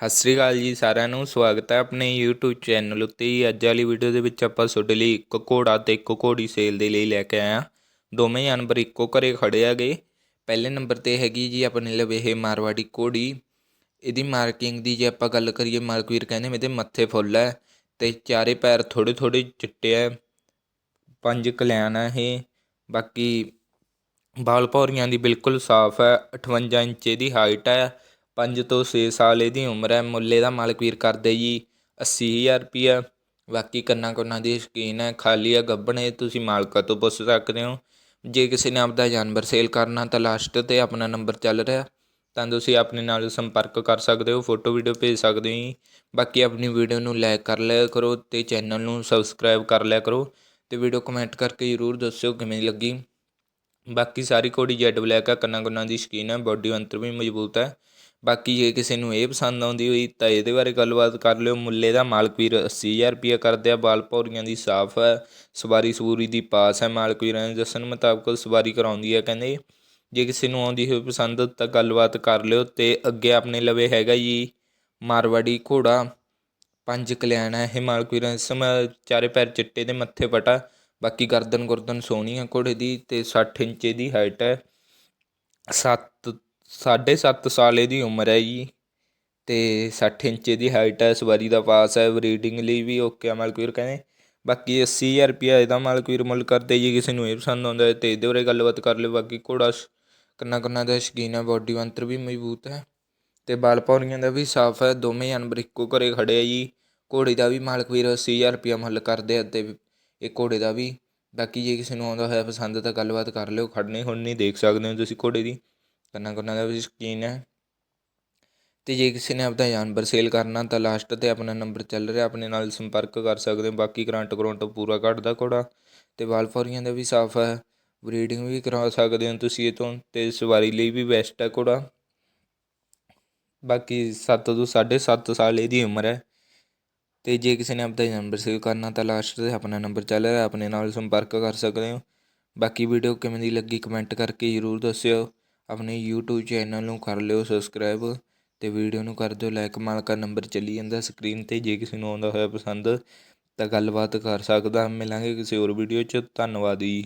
ਸਤਿ ਸ੍ਰੀ ਅਕਾਲ ਜੀ ਸਾਰਿਆਂ ਨੂੰ, ਸਵਾਗਤ ਹੈ ਆਪਣੇ YouTube ਚੈਨਲ ਉੱਤੇ ਜੀ। ਅੱਜ ਵਾਲੀ ਵੀਡੀਓ ਦੇ ਵਿੱਚ ਆਪਾਂ ਤੁਹਾਡੇ ਲਈ ਇੱਕ ਘੋੜਾ ਤੇ ਇੱਕ ਘੋੜੀ ਸੇਲ ਦੇ ਲਈ ਲੈ ਕੇ ਆਇਆ ਦੋਵੇਂ ਜਾਨਵਰ ਇੱਕੋ ਘਰੇ ਖੜੇ ਹੈਗੇ। ਪਹਿਲੇ ਨੰਬਰ ਤੇ ਹੈਗੀ ਜੀ ਆਪਣੇ ਲਵੇ ਇਹ ਮਾਰਵਾੜੀ ਘੋੜੀ। ਇਹਦੀ ਮਾਰਕਿੰਗ ਦੀ ਜੇ ਆਪਾਂ ਗੱਲ ਕਰੀਏ ਮਾਲਕਵੀਰ ਕਹਿੰਦੇ ਮੇਰੇ ਮੱਥੇ ਫੁੱਲ ਹੈ ਤੇ ਚਾਰੇ ਪੈਰ ਥੋੜੇ ਥੋੜੇ ਚਿੱਟੇ ਹੈ। ਪੰਜ ਕਲਿਆਣ ਹੈ ਇਹ। ਬਾਕੀ ਬਾਲ ਭੌਰੀਆਂ ਦੀ ਬਿਲਕੁਲ ਸਾਫ਼ ਹੈ। 58 ਇੰਚ ਦੀ ਹਾਈਟ ਹੈ। ਪੰਜ ਤੋਂ ਛੇ ਸਾਲ ਇਹਦੀ ਉਮਰ ਹੈ, ਮੁੱਲੇ ਦਾ ਮਾਲਕ ਵੀਰ ਕਰਦੇ ਜੀ, ਅੱਸੀ ਹਜ਼ਾਰ ਰੁਪਈਆ। ਬਾਕੀ ਕੰਨਾਂ ਕੋਨਾਂ ਦੀ ਸ਼ੌਕੀਨ ਹੈ, ਖਾਲੀ ਆ ਗੱਬਣੇ ਤੁਸੀਂ ਮਾਲਕਾਂ ਤੋਂ ਪੁੱਛ ਸਕਦੇ ਹੋ। ਜੇ ਕਿਸੇ ਨੇ ਆਪਦਾ ਜਾਨਵਰ ਸੇਲ ਕਰਨਾ ਤਾਂ ਲਾਸਟ ਤੇ ਆਪਣਾ ਨੰਬਰ ਚੱਲ ਰਿਹਾ। ਤਾਂ ਤੁਸੀਂ ਆਪਣੇ ਨਾਲ ਸੰਪਰਕ ਕਰ ਸਕਦੇ ਹੋ, ਫੋਟੋ ਵੀਡੀਓ ਭੇਜ ਸਕਦੇ ਹੋ ਜੀ। ਬਾਕੀ ਆਪਣੀ ਵੀਡੀਓ ਨੂੰ ਲਾਈਕ ਕਰ ਲਿਆ ਕਰੋ ਤੇ ਚੈਨਲ ਨੂੰ ਸਬਸਕ੍ਰਾਈਬ ਕਰ ਲਿਆ ਕਰੋ ਤੇ ਵੀਡੀਓ ਕਮੈਂਟ ਕਰਕੇ ਜ਼ਰੂਰ ਦੱਸਿਓ ਕਿਵੇਂ ਲੱਗੀ। ਬਾਕੀ ਸਾਰੀ ਘੋੜੀ ਜੈਡ ਬਲੈਕ ਹੈ, ਕੰਨਾਂ ਗੁੰਨਾਂ ਦੀ ਸ਼ੌਕੀਨ ਹੈ, ਬਾਡੀ ਅੰਤਰ ਵੀ ਮਜ਼ਬੂਤ ਹੈ। ਬਾਕੀ ਜੇ ਕਿਸੇ ਨੂੰ ਇਹ ਪਸੰਦ ਆਉਂਦੀ ਹੋਈ ਤਾਂ ਇਹਦੇ ਬਾਰੇ ਗੱਲਬਾਤ ਕਰ ਲਿਓ। ਮੁੱਲੇ ਦਾ ਮਾਲਕ ਵੀਰ 80000 ਰੁਪਏ ਕਰਦੇ ਆ। ਬਾਲ ਪੌਰੀਆਂ ਦੀ ਸਾਫ਼ ਹੈ। ਸਵਾਰੀ ਸਵੂਰੀ ਦੀ ਪਾਸ ਹੈ। ਮਾਲਕ ਵੀਰਾਂ ਦੇ ਦੱਸਣ ਮੁਤਾਬਕ ਸਵਾਰੀ ਕਰਾਉਂਦੀ ਹੈ। ਕਹਿੰਦੇ, ਜੇ ਕਿਸੇ ਨੂੰ ਆਉਂਦੀ ਹੋਈ ਪਸੰਦ ਤਾਂ ਗੱਲਬਾਤ ਕਰ ਲਿਓ ਤੇ ਅੱਗੇ ਆਪਣੇ ਲਵੇ ਹੈਗਾ ਜੀ ਮਾਰਵਾੜੀ ਘੋੜਾ। ਪੰਜ ਕਲਿਆਣ ਹੈ। ਇਹ ਮਾਲਕ ਵੀਰਾਂ ਦੇ ਸਮ ਚਾਰੇ ਪੈਰ ਚਿੱਟੇ ਦੇ ਮੱਥੇ ਪਟਾ। ਬਾਕੀ ਗਰਦਨ ਗੁਰਦਨ ਸੋਹਣੀ ਹੈ ਘੋੜੇ ਦੀ ਤੇ 60 ਇੰਚ ਦੀ ਹਾਈਟ ਹੈ। 7 ਸਾਢੇ ਸੱਤ ਸਾਲ ਇਹਦੀ ਉਮਰ ਹੈ ਜੀ ਅਤੇ ਸੱਠ ਇੰਚ ਦੀ ਹਾਈਟ ਹੈ, ਸਵਾਰੀ ਦਾ ਪਾਸ ਹੈ ਬਰੀਡਿੰਗ ਲਈ ਵੀ ਓਕੇ ਆ ਮਾਲਕਵੀਰ ਕਹਿੰਦੇ। ਬਾਕੀ ਅੱਸੀ ਹਜ਼ਾਰ ਰੁਪਇਆ ਇਹਦਾ ਮਾਲਕਵੀਰ ਮੁੱਲ ਕਰਦੇ ਜੀ, ਕਿਸੇ ਨੂੰ ਇਹ ਪਸੰਦ ਆਉਂਦਾ ਹੈ ਇਹਦੇ ਬਾਰੇ ਗੱਲਬਾਤ ਕਰ ਲਿਓ। ਬਾਕੀ ਘੋੜਾ ਕੰਨਾ ਕੰਨਾ ਦਾ ਸ਼ਕੀਨ ਹੈ ਬਾਡੀ ਵੰਤਰ ਵੀ ਮਜ਼ਬੂਤ ਹੈ ਤੇ ਬਾਲ ਪੌੜੀਆਂ ਦਾ ਵੀ ਸਾਫ਼ ਹੈ, ਦੋਵੇਂ ਜਾਨਵਰ ਇੱਕੋ ਘਰੇ ਖੜੇ ਆ ਜੀ। ਘੋੜੇ ਦਾ ਵੀ ਮਾਲਕ ਮਾਲਕਵੀਰ 80000 ਰੁਪਇਆ ਮੁੱਲ ਕਰਦੇ ਆ ਤੇ ਇਹ ਘੋੜੇ ਦਾ ਵੀ। ਬਾਕੀ ਜੇ ਕਿਸੇ ਨੂੰ ਆਉਂਦਾ ਹੋਇਆ ਪਸੰਦ ਤਾਂ ਗੱਲਬਾਤ ਕਰ ਲਿਓ ਖੜਨੇ ਹੁਣ ਨਹੀਂ ਦੇਖ ਸਕਦੇ ਹੋ ਤੁਸੀਂ ਘੋੜੇ ਦੀ। ਕੰਨਾਂ ਕੁੰਨਾਂ ਦਾ ਵੀ ਸ਼ੌਕੀਨ ਹੈ। ਅਤੇ ਜੇ ਕਿਸੇ ਨੇ ਆਪਦਾ ਜਾਨਵਰ ਸੇਲ ਕਰਨਾ ਤਾਂ ਲਾਸਟ ਤੇ ਆਪਣਾ ਨੰਬਰ ਚੱਲ ਰਿਹਾ, ਆਪਣੇ ਨਾਲ ਸੰਪਰਕ ਕਰ ਸਕਦੇ ਹੋ। ਬਾਕੀ ਕਰੰਟ ਕਰੰਟ ਪੂਰਾ ਕੱਢਦਾ ਘੋੜਾ ਅਤੇ ਵਾਲ ਫੌਰੀਆਂ ਦਾ ਵੀ ਸਾਫ਼ ਹੈ। ਬਰੀਡਿੰਗ ਵੀ ਕਰਾ ਸਕਦੇ ਹੋ ਤੁਸੀਂ ਇਹ ਤੋਂ ਅਤੇ ਸਵਾਰੀ ਲਈ ਵੀ ਬੈਸਟ ਹੈ ਘੋੜਾ। ਬਾਕੀ 7 ਤੋਂ 7.5 ਸਾਲ ਇਹਦੀ ਉਮਰ ਹੈ। ਤੇ ਜੇ ਕਿਸੇ ਨੇ ਆਪਦਾ ਜਾਨਵਰ ਸੇਲ ਕਰਨਾ ਤਾਂ ਲਾਸਟ ਤੇ ਆਪਣਾ ਨੰਬਰ ਚੱਲ ਰਿਹਾ, ਆਪਣੇ ਨਾਲ ਸੰਪਰਕ ਕਰ ਸਕਦੇ ਹੋ। ਬਾਕੀ ਵੀਡੀਓ ਕਿਵੇਂ ਦੀ ਲੱਗੀ ਕਮੈਂਟ ਕਰਕੇ ਜ਼ਰੂਰ ਦੱਸਿਓ। ਆਪਣੇ YouTube ਚੈਨਲ ਨੂੰ ਕਰ ਲਿਓ ਸਬਸਕ੍ਰਾਈਬ ਅਤੇ ਵੀਡੀਓ ਨੂੰ ਕਰ ਦਿਓ ਲਾਇਕ ਮਾਲਕਾ ਨੰਬਰ ਚੱਲੀ ਜਾਂਦਾ ਸਕਰੀਨ ਤੇ, ਜੇ ਕਿਸੇ ਨੂੰ ਆਉਂਦਾ ਹੋਇਆ ਪਸੰਦ ਤਾਂ ਗੱਲਬਾਤ ਕਰ ਸਕਦਾ। ਮਿਲਾਂਗੇ ਕਿਸੇ ਹੋਰ ਵੀਡੀਓ 'ਚ। ਧੰਨਵਾਦ ਜੀ।